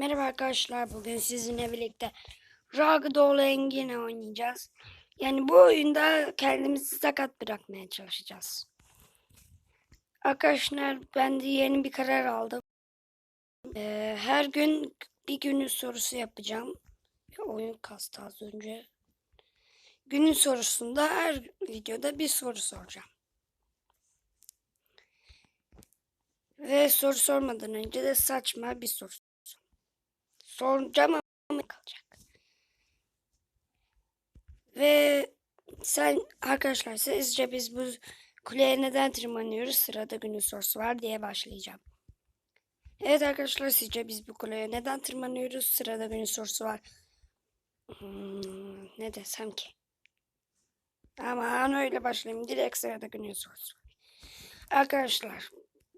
Merhaba arkadaşlar. Bugün sizinle birlikte Ragdoll Engine oynayacağız. Yani bu oyunda kendimizi sakat bırakmaya çalışacağız. Arkadaşlar ben de yeni bir karar aldım. Ee, her gün bir günün sorusu yapacağım. Bir oyun kastı az önce. Günün sorusunda her videoda bir soru soracağım. Ve soru sormadan önce de saçma bir soru soracağım ama kalacak. Ve sen arkadaşlar sizce biz bu kuleye neden tırmanıyoruz? Sırada günün sorusu var diye başlayacağım. Evet arkadaşlar sizce biz bu kuleye neden tırmanıyoruz? Sırada günün sorusu var. Hmm, ne desem ki? Aman öyle başlayayım. Direkt sırada günün sorusu var. Arkadaşlar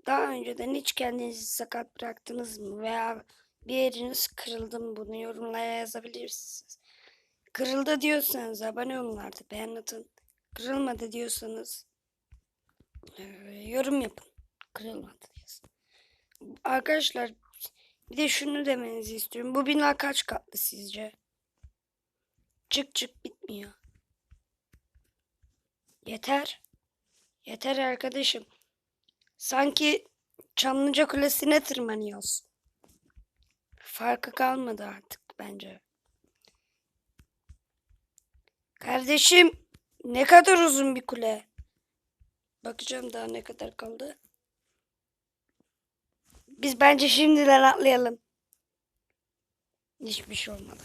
daha önceden hiç kendinizi sakat bıraktınız mı? Veya bir yeriniz kırıldı mı? Bunu yorumlara yazabilirsiniz. Kırıldı diyorsanız abone olun artık. Beğen atın. Kırılmadı diyorsanız e, yorum yapın. Kırılmadı diyorsun. Arkadaşlar bir de şunu demenizi istiyorum. Bu bina kaç katlı sizce? Çık çık bitmiyor. Yeter. Yeter arkadaşım. Sanki Çamlıca Kulesi'ne tırmanıyoruz. Farkı kalmadı artık bence. Kardeşim ne kadar uzun bir kule. Bakacağım daha ne kadar kaldı. Biz bence şimdiden atlayalım. Hiçbir şey olmadı.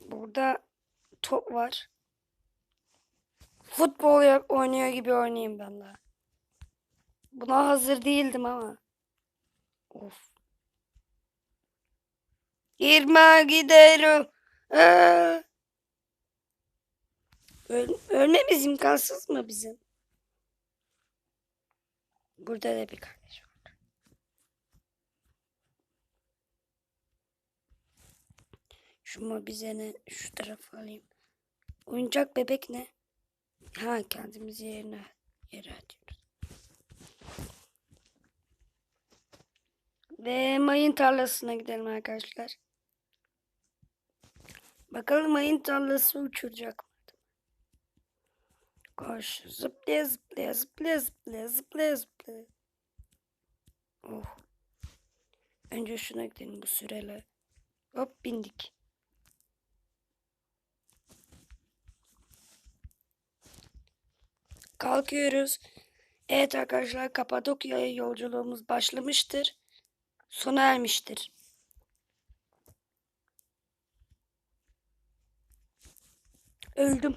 Burada top var. Futbol oynuyor gibi oynayayım ben de. Buna hazır değildim ama. Of. İrma giderim. Öl ölmemiz imkansız mı bizim? Burada da bir kardeş var. Şu mobizeni şu tarafa alayım. Oyuncak bebek ne? Ha kendimizi yerine yere atıyoruz. Ve mayın tarlasına gidelim arkadaşlar. Bakalım mayın tarlası uçuracak mı? Koş zıplaya zıplaya zıplaya zıplaya zıplaya zıplaya. Oh. Önce şuna gidelim bu süreyle. Hop bindik. Kalkıyoruz. Evet arkadaşlar Kapadokya'ya yolculuğumuz başlamıştır. Sona ermiştir. Öldüm.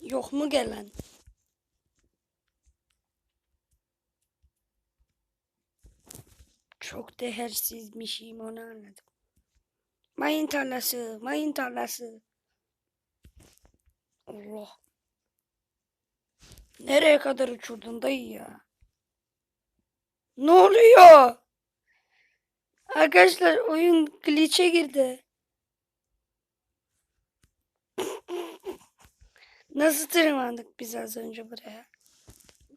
Yok mu gelen? Çok değersizmişim onu anladım. Mayın tarlası, mayın tarlası. Allah. Nereye kadar uçurdun dayı ya? Ne oluyor? Arkadaşlar oyun glitch'e girdi. Nasıl tırmandık biz az önce buraya?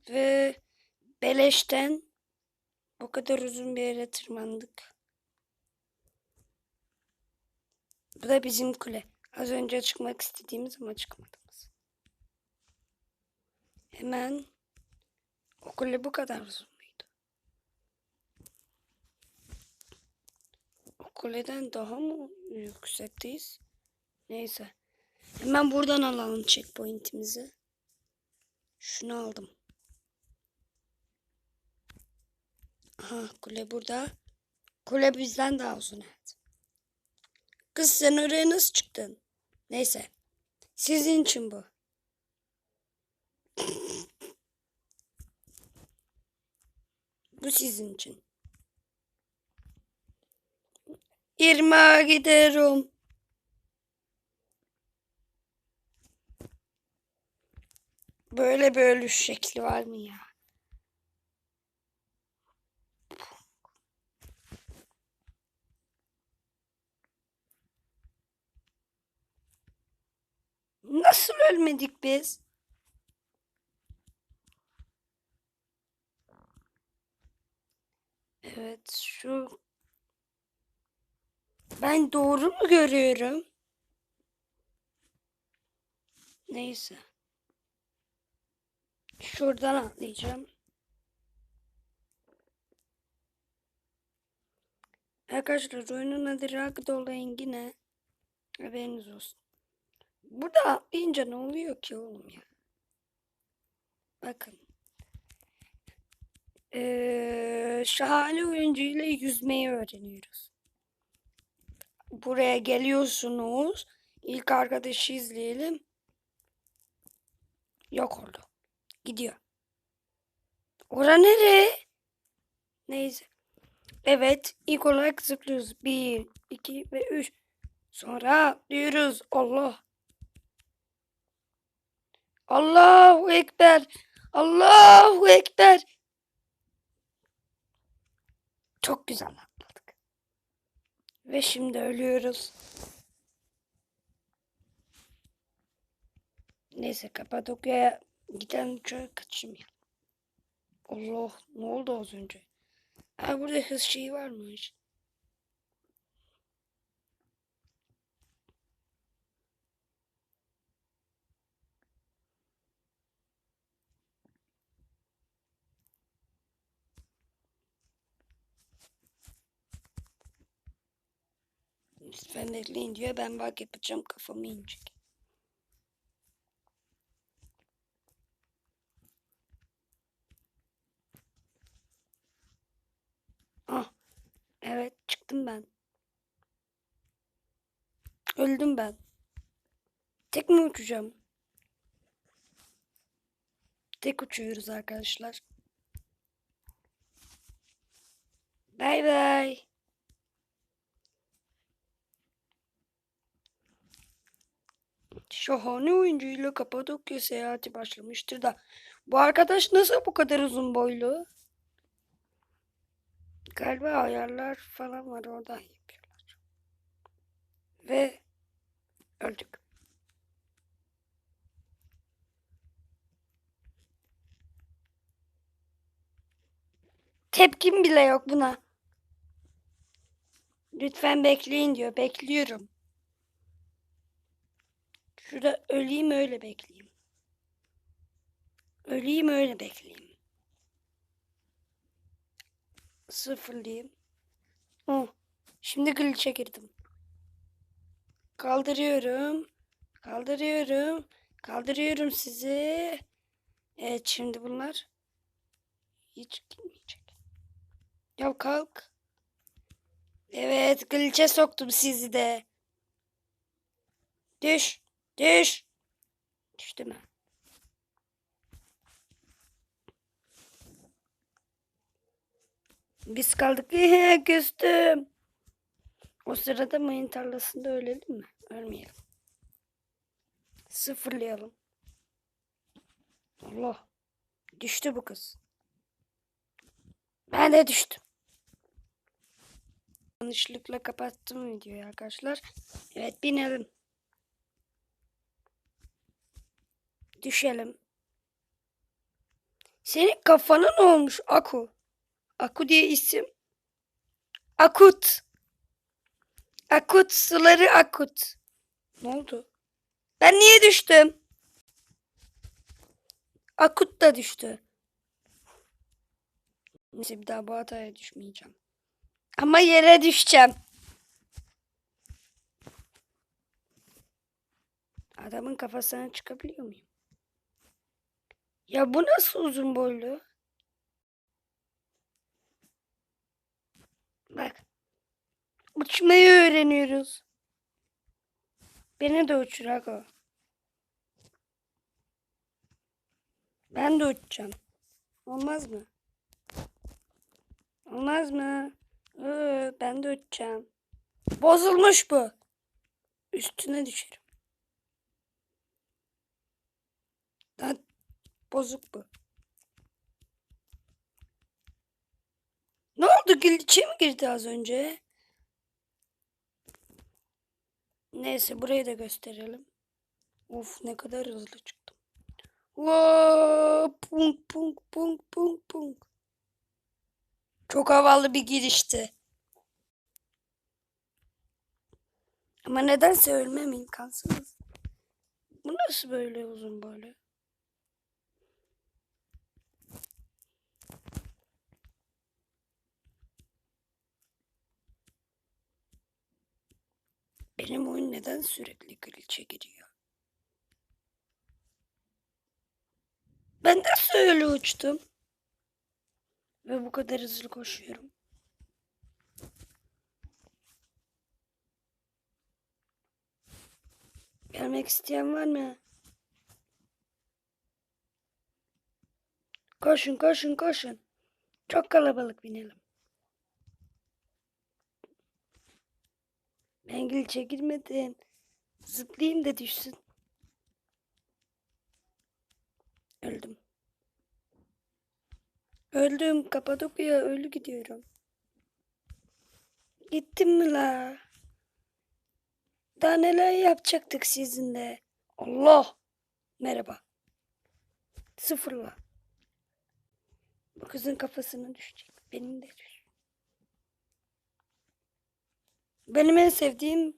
Ve beleşten bu kadar uzun bir yere tırmandık. Bu da bizim kule. Az önce çıkmak istediğimiz ama çıkmadığımız. Hemen o kule bu kadar uzun muydu? O kuleden daha mı yüksekteyiz? Neyse. Hemen buradan alalım checkpoint'imizi. Şunu aldım. Aha kule burada. Kule bizden daha uzun evet. Kız sen oraya nasıl çıktın? Neyse. Sizin için bu. Bu sizin için. İrmağa giderim. Böyle bir ölüş şekli var mı ya? Nasıl ölmedik biz? Evet şu. Ben doğru mu görüyorum? Neyse. Şuradan atlayacağım. Arkadaşlar oyunun adı Ragdoll Engine. Haberiniz olsun. Burada atlayınca ne oluyor ki oğlum ya? Bakın. Ee, şahane oyuncuyla yüzmeyi öğreniyoruz. Buraya geliyorsunuz. İlk arkadaşı izleyelim. Yok oldu. Gidiyor. Ora nereye? Neyse. Evet. ilk olarak zıplıyoruz. Bir, iki ve üç. Sonra atlıyoruz. Allah. Allahu Ekber. Allahu Ekber. Çok güzel atladık. Ve şimdi ölüyoruz. Neyse Kapadokya'ya giden uçağa kaçırmayalım. Allah ne oldu az önce? Ha burada hız şeyi varmış. Lütfen bekleyin diyor. Ben bak yapacağım kafamı inecek. Ah. Evet çıktım ben. Öldüm ben. Tek mi uçacağım? Tek uçuyoruz arkadaşlar. Bay bay. Şahane oyuncuyla Kapadokya seyahati başlamıştır da bu arkadaş nasıl bu kadar uzun boylu? Galiba ayarlar falan var oradan yapıyorlar. Ve öldük. Tepkim bile yok buna. Lütfen bekleyin diyor. Bekliyorum. Şurada öleyim öyle bekleyeyim. Öleyim öyle bekleyeyim. Sıfırlayayım. Oh. Şimdi glitch'e girdim. Kaldırıyorum. Kaldırıyorum. Kaldırıyorum sizi. Evet şimdi bunlar hiç gitmeyecek. Ya kalk. Evet glitch'e soktum sizi de. Düş. Düş. Düştü mü? Biz kaldık. Küstüm. O sırada mayın tarlasında ölelim mi? Ölmeyelim. Sıfırlayalım. Allah. Düştü bu kız. Ben de düştüm. Yanlışlıkla kapattım videoyu arkadaşlar. Evet binelim. Düşelim. Senin kafana ne olmuş Aku? Aku diye isim. Akut. Akut suları akut. Ne oldu? Ben niye düştüm? Akut da düştü. Neyse bir daha bu hataya düşmeyeceğim. Ama yere düşeceğim. Adamın kafasına çıkabiliyor muyum? Ya bu nasıl uzun boylu? Bak. Uçmayı öğreniyoruz. Beni de uçurak o. Ben de uçacağım. Olmaz mı? Olmaz mı? Ee, ben de uçacağım. Bozulmuş bu. Üstüne düşerim. Lan bozuk bu. Ne oldu? Glitch'e mi girdi az önce? Neyse burayı da gösterelim. Of ne kadar hızlı çıktım. Wow, punk punk punk punk punk. Çok havalı bir girişti. Ama nedense ölmem imkansız. Bu nasıl böyle uzun böyle? Benim oyun neden sürekli glitch'e giriyor? Ben nasıl öyle uçtum? Ve bu kadar hızlı koşuyorum. Gelmek isteyen var mı? Koşun koşun koşun. Çok kalabalık binelim. Ben glitch'e girmedim. Zıplayayım da düşsün. Öldüm. Öldüm. Kapadokya ölü gidiyorum. Gittim mi la? Daha neler yapacaktık sizinle? Allah! Merhaba. Sıfırla. Bu kızın kafasına düşecek. Benim de düş. Benim en sevdiğim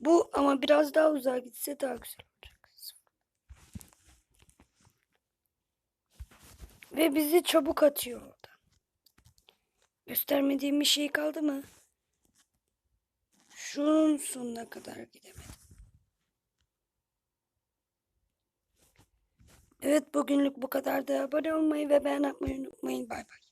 bu ama biraz daha uzağa gitse daha güzel olacak. Ve bizi çabuk atıyor orada. Göstermediğim bir şey kaldı mı? Şunun sonuna kadar gidemedim. Evet bugünlük bu kadar da abone olmayı ve beğen atmayı unutmayın. Bay bay.